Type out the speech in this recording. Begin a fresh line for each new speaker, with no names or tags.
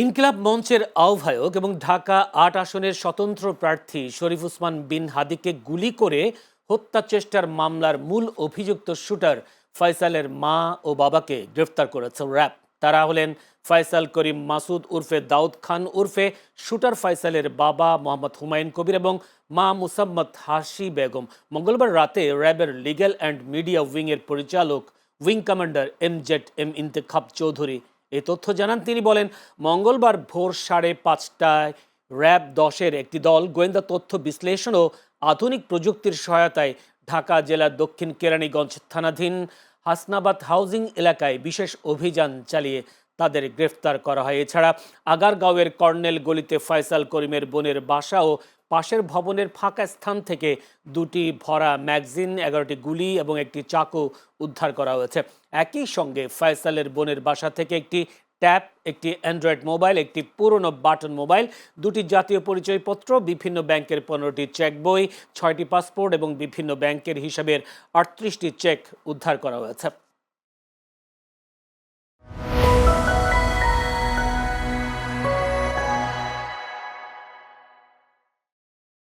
ইনকিলাব মঞ্চের আহ্বায়ক এবং ঢাকা আট আসনের স্বতন্ত্র প্রার্থী শরীফ উসমান বিন হাদিকে গুলি করে হত্যা চেষ্টার মামলার মূল অভিযুক্ত শুটার ফয়সালের মা ও বাবাকে গ্রেফতার করেছে র্যাব। তারা হলেন ফয়সাল করিম মাসুদ উর্ফে দাউদ খান উর্ফে শুটার ফয়সালের বাবা মোহাম্মদ হুমায়ুন কবির এবং মা মুসাম্মদ হাসি বেগম। মঙ্গলবার রাতে র্যাবের লিগ্যাল অ্যান্ড মিডিয়া উইংয়ের পরিচালক wing commander M Z M Intekhab Chowdhury এই তথ্য জানান তিনি বলেন, মঙ্গলবার ভোর সাড়ে পাঁচটায় র্যাব দশের একটি দল গোয়েন্দা তথ্য বিশ্লেষণ ও আধুনিক প্রযুক্তির সহায়তায় ঢাকা জেলার দক্ষিণ কেরানীগঞ্জ থানাধীন হাসনাবাদ হাউজিং এলাকায় বিশেষ অভিযান চালিয়ে তাদের গ্রেফতার করা হয়। এছাড়া আগারগাঁওয়ের কর্নেল গলিতে ফয়সাল করিমের বোনের বাসা ও পাশের ভবনের ফাঁকা স্থান থেকে দুটি ভরা ম্যাগজিন, এগারোটি গুলি এবং একটি চাকু উদ্ধার করা হয়েছে। একই সঙ্গে ফয়সালের বোনের বাসা থেকে একটি ট্যাব, একটি অ্যান্ড্রয়েড মোবাইল, একটি পুরনো বাটন মোবাইল, দুটি জাতীয় পরিচয়পত্র, বিভিন্ন ব্যাংকের পনেরোটি চেক বই, ছয়টি পাসপোর্ট এবং বিভিন্ন ব্যাংকের হিসাবের আটত্রিশটি চেক উদ্ধার করা হয়েছে।